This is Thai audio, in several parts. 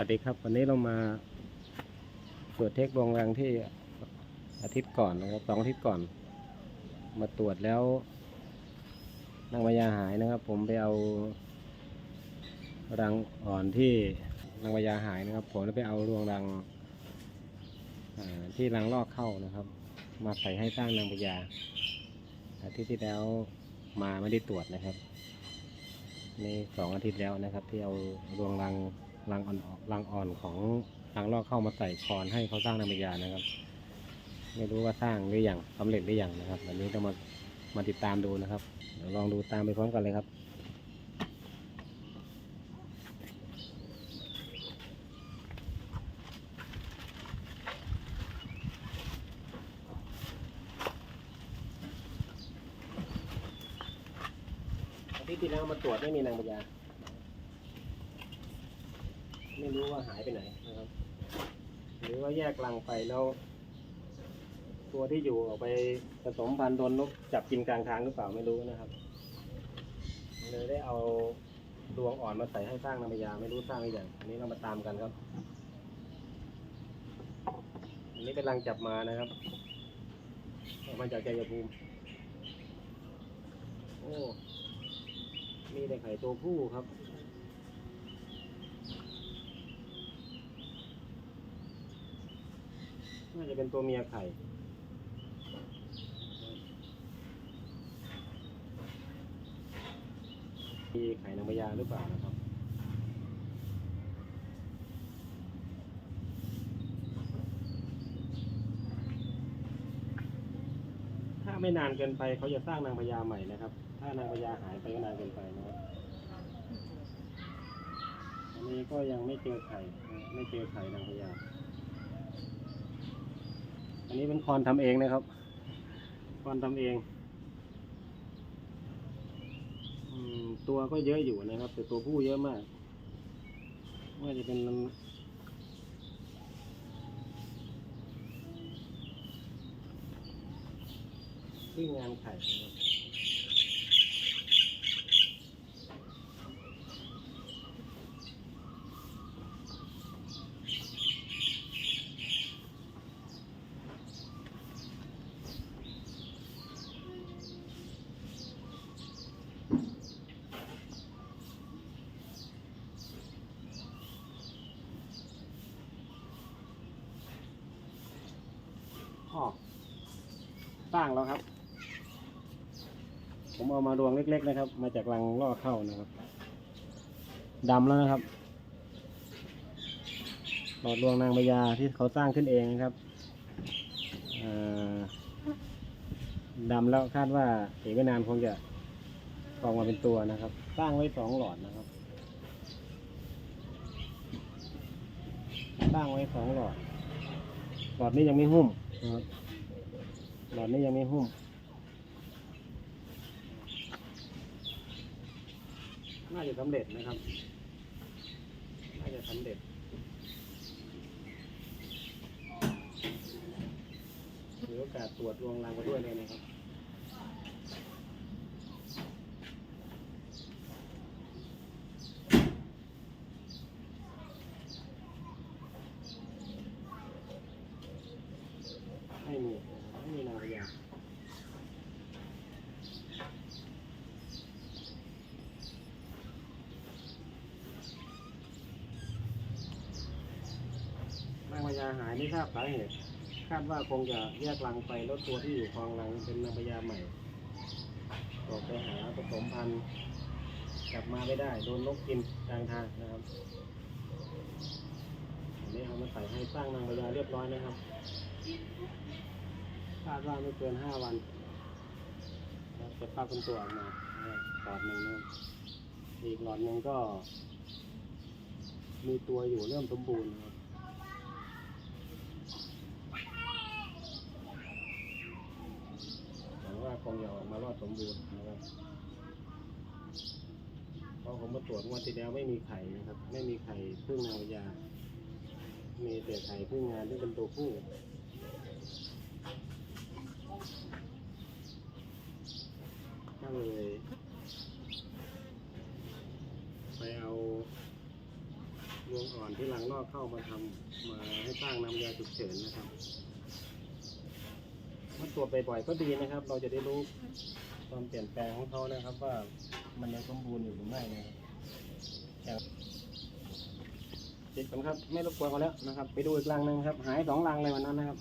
วัสดีครับ วันนี้เรามาตรวจเทคดวงรังที่อาทิตย์ก่อนนะครับสองอาทิตย์ก่อน มาตรวจแล้วนางพญาหายนะครับ ผมไปเอารังอ่อนที่นางพญาหายนะครับ ผมได้ไปเอารวงรังที่รังลอกเข้านะครับ มาใส่ให้สร้างนางพญาอาทิตย์ที่แล้วมาไม่ได้ตรวจนะครับนี่สองอาทิตย์แล้วนะครับ ที่เอารวงรัง รังอ่อนรังอ่อนของรังลอกเข้ามาใส่คอนให้เขาสร้างนามยานะครับ ไม่รู้ว่าสร้างหรือยังสำเร็จหรือยังนะครับวันนี้ต้องมามาติดตามดูนะครับเดี๋ยวลองดูตามไปพร้อมกันเลยครับทิตย์ที่แล้วมาตรวจไม่มีนางพญา ไม่รู้ว่าหายไปไหนนะครับ หรือว่าแยกรังไปแล้ว ตัวที่อยู่ออกไปผสมพันธุ์โดนนกจับกินกลางทางหรือเปล่าไม่รู้นะครับเลยได้เอาดวงอ่อนมาใส่ให้สร้างนางพญาไม่รู้สร้างหรือยังอันนี้เรามาตามกันครับ อันนี้เป็นรังจับมานะครับออกมาจากใจยภูมิ โอ้ มีแต่ไข่ตัวผู้ครับ น่าจะเป็นตัวเมียไข่ มีไข่นางพญาหรือเปล่านะครับถ้าไม่นานเกินไปเขาจะสร้างนางพญาใหม่นะครับ ถ้านางพญาหายไปก็นานเกินไปนะครับอันนี้ก็ยังไม่เจอไข่ ไม่เจอไข่นางพญา อันนี้เป็นคอนทำเองนะครับ คอนทำเองอตัวก็เยอะอยู่นะครับ แต่ตัวผู้เยอะมากว่าจะเป็นที่งานไข่ ออกสร้างแล้วครับ ผมเอามารวงเล็ก ๆ นะครับ มาจากรังล่อเข้านะครับดำแล้วนะครับ หลอดรวงนางพญาที่เขาสร้างขึ้นเองนะครับดำแล้วคาดว่าอีกไม่นานคงจะออกมาเป็นตัวนะครับ สร้างไว้สองหลอดนะครับ สร้างไว้สองหลอด หลอดนี้ยังไม่หุ้ม ครับหลอดนี้ยังไม่หุ้มน่าจะสำเร็จนะครับ น่าจะสำเร็จถือโอกาสตรวจรวงรังไปด้วยเลยนะครับ ไม่มีนะครับไม่มีนางพญานางพญาหาย ไม่ทราบสาเหตุคาดว่าคงจะแยกรังไปแล้วตัวที่อยู่คลองรังเป็นนางพญาใหม่ออกไปหาผสมพันธุ์กลับมาไม่ได้โดนนกกินกลางทางนะครับอันนี้เอามาใส่ให้สร้างนางพญาเรียบร้อยนะครับคาดว่าไม่เกินห้าวันจะฟักเป็นตัวออกมาหลอดหนึ่งนะอีกหลอดหนึ่งก็ มีตัวอยู่เริ่มสมบูรณ์นะครับหวั งว่าคงจะออกมารอดสมบูรณ์นะครับเพราะผมมาตรวจวันที่แล้วไม่มีไข่นะครับ ไม่มีไข่พึ่งนางพญามีแต่ไข่พึ่งงานที่เป็นตัวผู้ก็เลยไปเอาวงอ่อนที่รังนอกเข้ามาทำมาให้สร้างน้ำยาฉุกเฉินนะครับ ตรวจบ่อยๆก็ดีนะครับ เราจะได้รู้ความเปลี่ยนแปลงของเขานะครับ ว่ามันยังสมบูรณ์อยู่หรือไม่นะครับติดกันครับ ไม่รบกวนเขาแล้วนะครับ ไปดูอีกรังหนึ่งครับ หายสองรังเลยวันนั้นนะครับ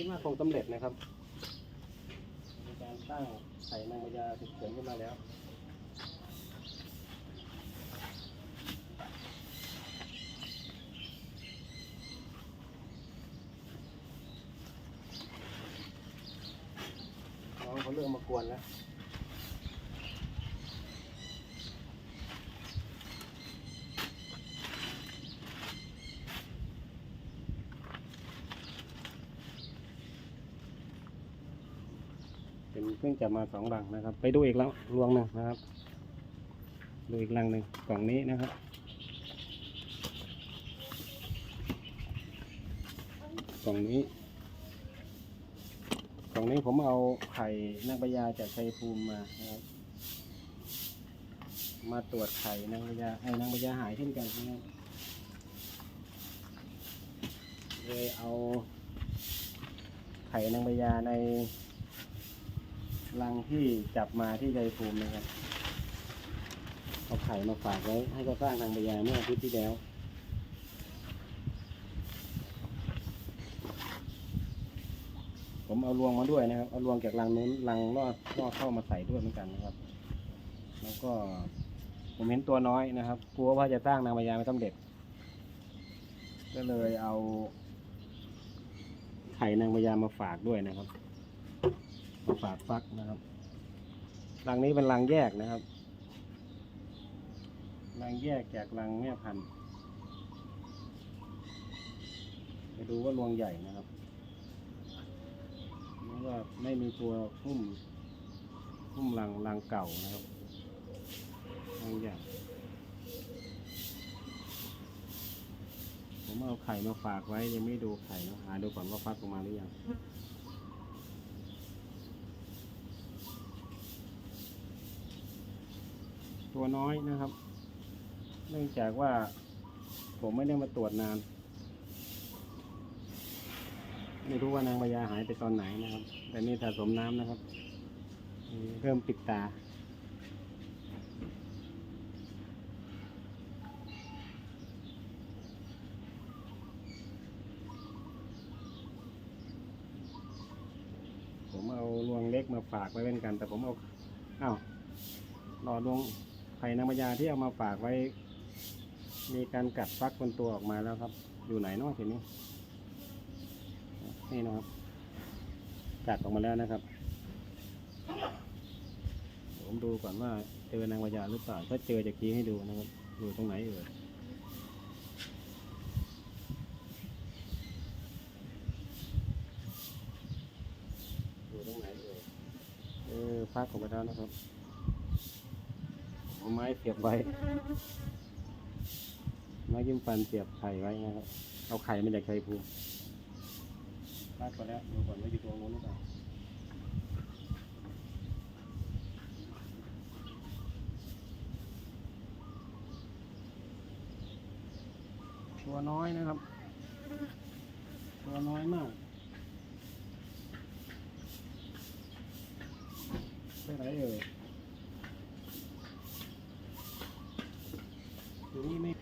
คิดว่าคงสำเร็จนะครับในการตั้งใส่นางพญาฉุกเฉินขึ้นมาแล้วน้องเขาเริ่มมากวนแล้ว เป็นเพิ่งจะมาสองรังนะครับ ไปดูอีกแล้วรวงหนึ่งนะครับ ดูอีกรังหนึ่งกล่องนี้นะครับกล่องนี้กล่องนี้ผมเอาไข่นางพญาจากชัยภูมิมานะครับ มาตรวจไข่นางพญาไอ้นางพญาหายเช่นกันนะครับเลยเอาไข่นางพญาใน รังที่จับมาที่ชัยภูมินะครับ เอาไข่มาฝากไว้ ให้ก็สร้างทางพญาเมื่ออาทิตย์ที่แล้วผมเอารวงมาด้วยนะครับ เอารวงจากรังนู้นรังล่อล่อเข้ามาใส่ด้วยเหมือนกันนะครับ แล้วก็ผมเห็นตัวน้อยนะครับ กลัวว่าจะสร้างนางพญาไม่สำเร็จ ก็เลยเอาไข่นางพญามาฝากด้วยนะครับ มาฝากฟักนะครับรังนี้เป็นรังแยกนะครับรังแยกจากรังแม่พันธุ์ไปดูว่ารวงใหญ่นะครับแล้วก็ไม่มีตัวหุ้มหุ้มรังรังเก่านะครับรังใหญ่ผมเอาไข่มาฝากไว้ยังไม่ดูไข่นะหาดูก่อนว่าฟักออกมาหรือยัง ตัวน้อยนะครับ เนื่องจากว่าผมไม่ได้มาตรวจนาน ไม่รู้ว่านางพญาหายไปตอนไหนนะครับ แต่นี่สะสมน้ำนะครับ เริ่มปิดตาผมเอารวงเล็กมาฝากไว้เป็นกัน แต่ผมเอาอ้าวรอดวง ไข่นางพญาที่เอามาฝากไว้ มีการกัดฟักคนตัวออกมาแล้วครับ อยู่ไหนเนาะทีนี้นี่นะครับ กัดออกมาแล้วนะครับ ผมดูก่อนว่าเจอนางพญาหรือเปล่าถ้าเจอจะกี้ให้ดูนะครับอยู่ตรงไหนเอ่ยอยู่ตรงไหนเอ่ยเออฟักออกมาแล้วนะครับ เอาไม้เสียบไว้ ไม้ยิ้มฟันเสียบไข่ไว้นะครับ เอาไข่มาจากไข่ภูมิลากไปแล้วดูก่อนว่าอยู่ตรงนู้นหรือเปล่าตัวน้อยนะครับ ตัวน้อยมากไปไหนเอ่ย อยู่นี่ไม่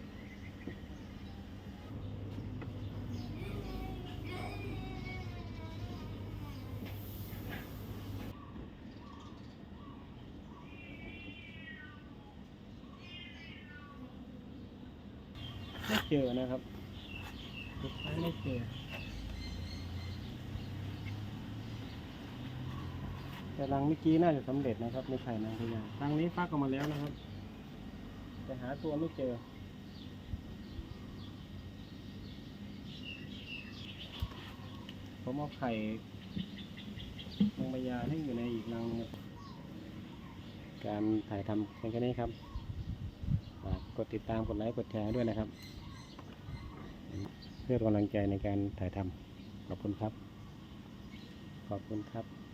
ไม่เจอนะครับสุดท้ายไม่เจอ แต่รังเมื่อกี้น่าจะสำเร็จนะครับในไข่นางพญารังนี้ฟักออกมาแล้วนะครับ แต่หาตัวไม่เจอผมเอาไข่นางพญาให้อยู่ในอีกรังนึงการถ่ายทำเพียงแค่นี้ครับ กดติดตาม กดไลค์ กดแชร์ด้วยนะครับ เพื่อกำลังใจในการถ่ายทำขอบคุณครับ ขอบคุณครับ